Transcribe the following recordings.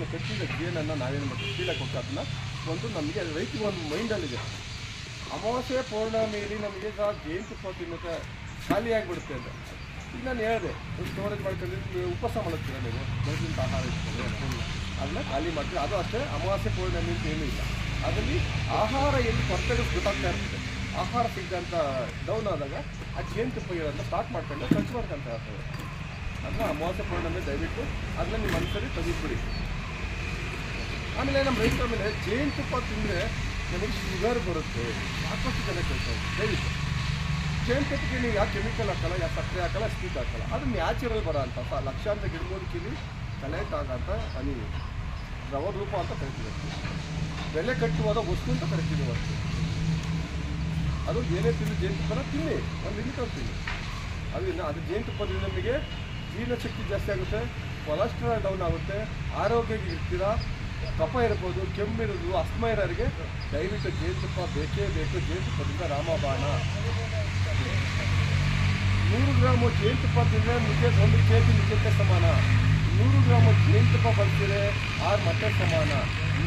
ಅದನ್ನ ಕಟ್ಟಿದ ಜೇನನ್ನು ನಾವೇನು ಮಾಡ್ತೀವಿ? ಸೀಲ ಕೊಟ್ಟು ಅದನ್ನ ಒಂದು ನಮಗೆ ರೈತಿಗೆ ಒಂದು ಮೈಂಡಲ್ಲಿದೆ ಅಮಾವಾಸ್ಯೆ ಪೌರ್ಣಮಿಯಲ್ಲಿ ನಮಗೆ ಈಗ ಜೇನುತುಪ್ಪ ತಿನ್ನೋಕೆ ಖಾಲಿಯಾಗಿ ಬಿಡುತ್ತೆ ಅಂತ. ಈಗ ನಾನು ಹೇಳಿದೆ ಸ್ಟೋರೇಜ್ ಮಾಡ್ಕೊಂಡು ನೀವು ಉಪವಾಸ ಮಾಡುತ್ತೀರ ನೀವು? ಬೆಳಗಿನ ಆಹಾರ ಇರ್ತದೆ, ಅದನ್ನ ಖಾಲಿ ಮಾಡ್ತೀವಿ ಅದು ಅಷ್ಟೇ, ಅಮಾವಾಸ್ಯೆ ಪೌರ್ಣಮಿ ಅಂತ ಏನೂ ಇಲ್ಲ. ಅದರಲ್ಲಿ ಆಹಾರ ಎಲ್ಲಿ ಕೊರತೆಗಳು ಗೊತ್ತಾಗ್ತಾ ಇರ್ತದೆ ಆಹಾರ ಸಿಗಂತ ಡೌನ್ ಆದಾಗ ಆ ಜೇನುತುಪ್ಪ ಸ್ಟಾರ್ಟ್ ಮಾಡ್ಕೊಂಡು ಖರ್ಚು ಮಾಡ್ಕೊಂತ ಇರ್ತದೆ ಅದನ್ನ ಅಮಾವಾಸ್ಯೆ ಪೌರ್ಣಮಿ ದಯವಿಟ್ಟು ಅದನ್ನ ನಿಮ್ಮ ಮನಸ್ಸಲ್ಲಿ ತೆಗೆದುಬಿಡಿ. ಆಮೇಲೆ ನಮ್ಮ ರೈತರ ಮೇಲೆ ಜೇನುತುಪ್ಪ ತಿಂದರೆ ನಮಗೆ ಶುಗರ್ ಬರುತ್ತೆ. ಸಾಕಷ್ಟು ಜನ ಕೇಳ್ತಾರೆ. ಜೇನು ಜೇನುತುಪ್ಪಕ್ಕೆ ನೀವು ಯಾವ ಕೆಮಿಕಲ್ ಹಾಕಲ್ಲ, ಯಾವ ಸಕ್ಕರೆ ಹಾಕಲ್ಲ ಸ್ಪೀಟ್ ಹಾಕಲ್ಲ. ಅದು ನ್ಯಾಚುರಲ್ ಬರೋ ಅಂತ ಲಕ್ಷಾಂತರ ಗಿಡಮೂಲಿಕೆಯಲ್ಲಿ ಕಲೆಕ್ಟ್ ತಾಗಂತ ಹನಿ ದ್ರವ ರೂಪ ಅಂತ ಕರಿತೀವಿ. ಬೆಲೆ ಕಟ್ಟುವಾದ ವಸ್ತು ಅಂತ ಕರಿತೀವಿ ವಸ್ತು ಅದು ಏನೇ ತಿಂದು ಜೇನುತುಪ್ಪನ ತಿನ್ನಿ. ಒಂದು ಇಲ್ಲಿ ತರ್ತೀನಿ ತಿನ್ನಿ. ಅದು ಇನ್ನು ಅದು ಜೇನುತುಪ್ಪದಿಂದ ನಮಗೆ ಜೀರ್ಣಶಕ್ತಿ ಜಾಸ್ತಿ ಆಗುತ್ತೆ ಕೊಲೆಸ್ಟ್ರಾಲ್ ಡೌನ್ ಆಗುತ್ತೆ, ಆರೋಗ್ಯಕ್ಕೆ ಇರ್ತೀರಾ ಕಫ ಇರ್ಬೋದು ಕೆಮ್ಮಿರೋದು ಅಸ್ಮ ಇರೋರಿಗೆ ದಯವಿಟ್ಟು ಜೇನುತುಪ್ಪ ಬೇಕೇ ಬೇಕು, ಜೇನುತುಪ್ಪದಿಂದ ರಾಮಬಾಣ. ನೂರು ಗ್ರಾಮು ಜೇನುತುಪ್ಪ ತಿಂದರೆ ನಿಜ ಒಂದು ಕೆ ಜಿ ನಿಜಕ್ಕೆ ಸಮಾನ? ನೂರು ಗ್ರಾಮ್ ಜೇನುತುಪ್ಪ ಬರ್ತಿದ್ರೆ ಆರು ಮೊಟ್ಟೆ ಸಮಾನ.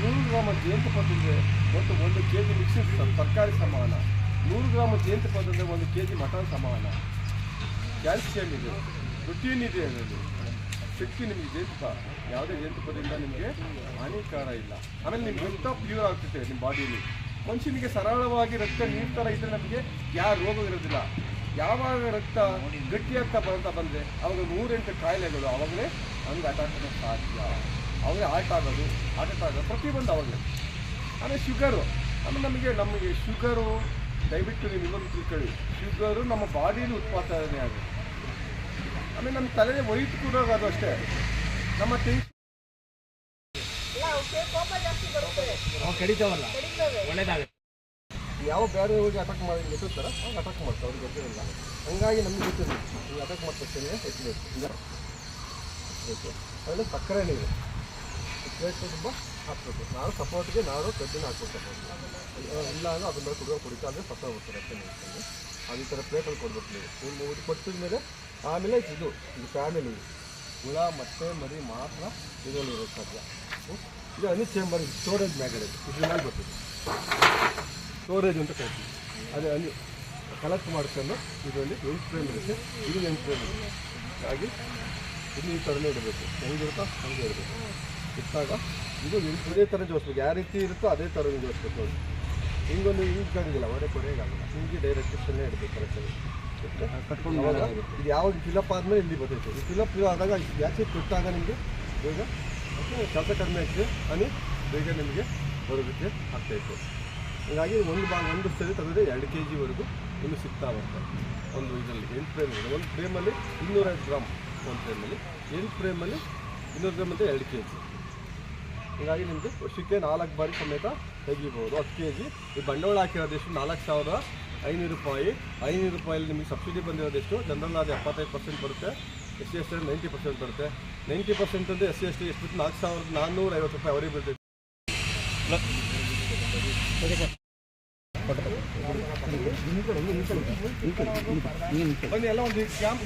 ನೂರು ಗ್ರಾಮ್ ಜೇನುತುಪ್ಪ ತಿಂದರೆ ಒಂದು ಒಂದು ಕೆ ಜಿ ಮಿಕ್ಸಿ ತರಕಾರಿ ಸಮಾನ. ನೂರು ಗ್ರಾಮ್ ಜೇನುತುಪ್ಪ ತಿಂದರೆ ಒಂದು ಕೆ ಜಿ ಮಟನ್ ಸಮಾನ. ಕ್ಯಾಲ್ಸಿಯಂ ಇದೆ, ಪ್ರೋಟೀನ್ ಇದೆ ಅದರಲ್ಲಿ. ಶಕ್ತಿ ನಿಮಗೆ ಜೇನುತುಪ್ಪ ಯಾವುದೇ ಜೇನುತುಪ್ಪದಿಂದ ನಿಮಗೆ ಹಾನಿಕಾರ ಇಲ್ಲ. ಆಮೇಲೆ ನಿಮ್ಗೆ ರಕ್ತ ಪ್ಯೂರ್ ಆಗ್ತೈತೆ ನಿಮ್ಮ ಬಾಡಿಯಲ್ಲಿ? ಮನುಷ್ಯನಿಗೆ ಸರಳವಾಗಿ ರಕ್ತ, ನೀರು ಥರ ಇದ್ದರೆ ನಮಗೆ ಯಾವ ರೋಗ ಇರೋದಿಲ್ಲ. ಯಾವಾಗ ರಕ್ತ ಗಟ್ಟಿಯಾಗ್ತಾ ಬರ್ತಾ ಬಂದರೆ ಅವಾಗ ನೂರೆಂಟು ಕಾಯಿಲೆಗಳು ಅವಾಗಲೇ ಹಂಗೆ ಅಟ್ಯಾಕ್ ಆಗೋದು ಸಾಧ್ಯ. ಅವಾಗಲೇ ಆಟ ಆಗೋದು ಅಟ್ಯಾಕ್ ಆಗೋದು ಪ್ರತಿಯೊಂದು ಅವಾಗಲೇ. ಆಮೇಲೆ ಶುಗರು ಆಮೇಲೆ ನಮಗೆ ನಮಗೆ ಶುಗರು ದಯವಿಟ್ಟು ನೀವು ಇನ್ನೊಂದು ತಿಳ್ಕೊಳ್ಳಿ. ಶುಗರು ನಮ್ಮ ಬಾಡಿಯಲ್ಲಿ ಉತ್ಪಾದನೆ ಆಗುತ್ತೆ. ಆಮೇಲೆ ನಮ್ಮ ತಲೆ ವೈಟ್ ಕೂಡ ಅದು ಅಷ್ಟೇ. ನಮ್ಮ ಕಡಿತಾವಲ್ಲ. ಕಡಿತವೆ. ಒಳ್ಳೇದಾಗುತ್ತೆ. ಯಾವ ಬೇರೆ ಹೋಗಿ ಅಟ್ಯಾಕ್ ಮಾಡಿ ಗೊತ್ತಿರ್ತಾರ ಅವ್ರು ಅಟ್ಯಾಕ್ ಮಾಡ್ತಾರೆ ಅವ್ರಿಗೆ ಗೊತ್ತಿರಲ್ಲ ಹಂಗಾಗಿ ನಮ್ಗೆ ಗೊತ್ತಿರಲಿ ನೀವು ಅಟ್ಯಾಕ್ ಮಾಡ್ತೀನಿ ಹೆಚ್ಚಬೇಕು ಬೇಕು ಅದರಲ್ಲಿ ಸಕ್ಕರೆ ನೀವು ಪ್ಲೇಟ್ ತುಂಬ ಹಾಕ್ಬೇಕು ನಾವು ಸಪೋರ್ಟ್ಗೆ ನಾನು ಕಡ್ಡಿನ ಹಾಕ್ಬೇಕು ಇಲ್ಲ ಅಂದ್ರೆ ಅದನ್ನ ಮೇಲೆ ಕುಡಿಯೋ ಕುಡಿತಾ ಅಂದರೆ ಸತ್ತ ಹೋಗ್ತಾರೆ ಅಷ್ಟೇ ಅದು ಈ ಥರ ಪ್ಲೇಟಲ್ಲಿ ಕೊಡ್ಬೇಕು ನೀವು. ನೀವು ಕೊಟ್ಟಿದ ಮೇಲೆ ಆಮೇಲೆ ಇದು ಇದು ಫ್ಯಾಮಿಲಿ ಹುಳ ಮತ್ತೆ ಮರಿ ಮಾತ್ರ ಇದರಲ್ಲಿ ಇರೋದು ಸಾಧ್ಯ? ಇದು ಅನಿ ಚೇಂಬರ್ ಸ್ಟೋರೇಜ್ ಮ್ಯಾಗಡೆ ಇದ್ರ ಮೇಲೆ ಬರ್ತಿದೆ ಸ್ಟೋರೇಜ್ ಅಂತ ಕರಿತೀವಿ ಅದೇ ಅಲ್ಲಿ ಕಲೆಕ್ಟ್ ಮಾಡ್ಕೊಂಡು ಇದರಲ್ಲಿ ಎಂಟು ಫ್ರೇಮ್ ಇರುತ್ತೆ. ಇದು ಎಂಟು ಫ್ರೇಮ್ ಇರುತ್ತೆ. ಹಾಗಾಗಿ ಇದು ಈ ಥರನೇ ಇಡಬೇಕು. ಹೆಂಗಿರುತ್ತೋ ಹಂಗೆ ಇಡಬೇಕು. ಇಟ್ಟಾಗ ಇದು ಇದೇ ಥರ ಜೋಡಿಸ್ಬೇಕು. ಯಾವ ರೀತಿ ಇರುತ್ತೋ ಅದೇ ಥರ ಜೋಡಿಸ್ಬೇಕು. ಹಿಂಗೊಂದು ಹಿಂಗೆ ಕಾಣಿಲ್ಲ ಹೊರೆ ಕೊರೆಯಾಗಲ್ಲ ಹಿಂಗೆ ಡೈರೆಕ್ಟ್ ಇಡಬೇಕು ಕರೆಕ್ಟಾಗಿ ಅವಾಗ ಇದು ಯಾವಾಗ ಫಿಲಪ್ ಆದಮೇಲೆ ಇಲ್ಲಿ ಬರ್ತೈತೆ ಈ ಫಿಲಪ್ ಆದಾಗ ಜಾಸ್ತಿ ಕೊಟ್ಟಾಗ ನಿಮಗೆ ಬೇಗ ಕೆಲಸ ಕಡಿಮೆ ಆಗ್ತದೆ ಹನಿ ಬೇಗ ನಿಮಗೆ ಬರೋದಕ್ಕೆ ಆಗ್ತಾಯಿತ್ತು ಹೀಗಾಗಿ ಒಂದು ಭಾಗ, ಒಂದು ಸರಿ ತಂದರೆ ಎರಡು ಕೆ ಜಿವರೆಗೂ ಇನ್ನು ಸಿಗ್ತಾ ಬರ್ತದೆ ಒಂದು ಇದರಲ್ಲಿ ಎಂಟು ಫ್ರೇಮ್ ಇದೆ. ಒಂದು ಫ್ರೇಮಲ್ಲಿ ಇನ್ನೂರೈದು ಗ್ರಾಮ್ ಒಂದು ಫ್ರೇಮಲ್ಲಿ ಎಂಟು ಫ್ರೇಮಲ್ಲಿ ಇನ್ನೂರು ಗ್ರಾಮ್ ಅಂದರೆ ಎರಡು ಕೆ ಜಿ ಹೀಗಾಗಿ ನಿಮಗೆ ವರ್ಷಕ್ಕೆ ನಾಲ್ಕು ಬಾರಿ ಸಮೇತ ತೆಗಿಬೋದು. ಹತ್ತು ಕೆ ಜಿ ಈ ಬಂಡವಾಳ ಹಾಕಿರೋದೆಷ್ಟು ನಾಲ್ಕು ಸಾವಿರ ಐನೂರು ರೂಪಾಯಿ. ಐನೂರು ರೂಪಾಯಲ್ಲಿ ನಿಮಗೆ ಸಬ್ಸಿಡಿ ಬಂದಿರೋದೆಷ್ಟು ಜನರಲ್ ಅದು ಎಪ್ಪತ್ತೈದು ಪರ್ಸೆಂಟ್ ಬರುತ್ತೆ. S C S T ninety percent ಬರುತ್ತೆ. ನೈಂಟಿ ಪರ್ಸೆಂಟ್ ಅಂದರೆ ಎಸ್ ಸಿ ಎಸ್ ಟಿ ಎಷ್ಟು? ನಾಲ್ಕು ಸಾವಿರದ ನಾನ್ನೂರ ಐವತ್ತು ರೂಪಾಯಿ ಅವರಿಗೆ ಬರ್ತೈತೆ ಬನ್ನಿ ಎಲ್ಲ ಒಂದು ಕ್ಯಾಂಪ್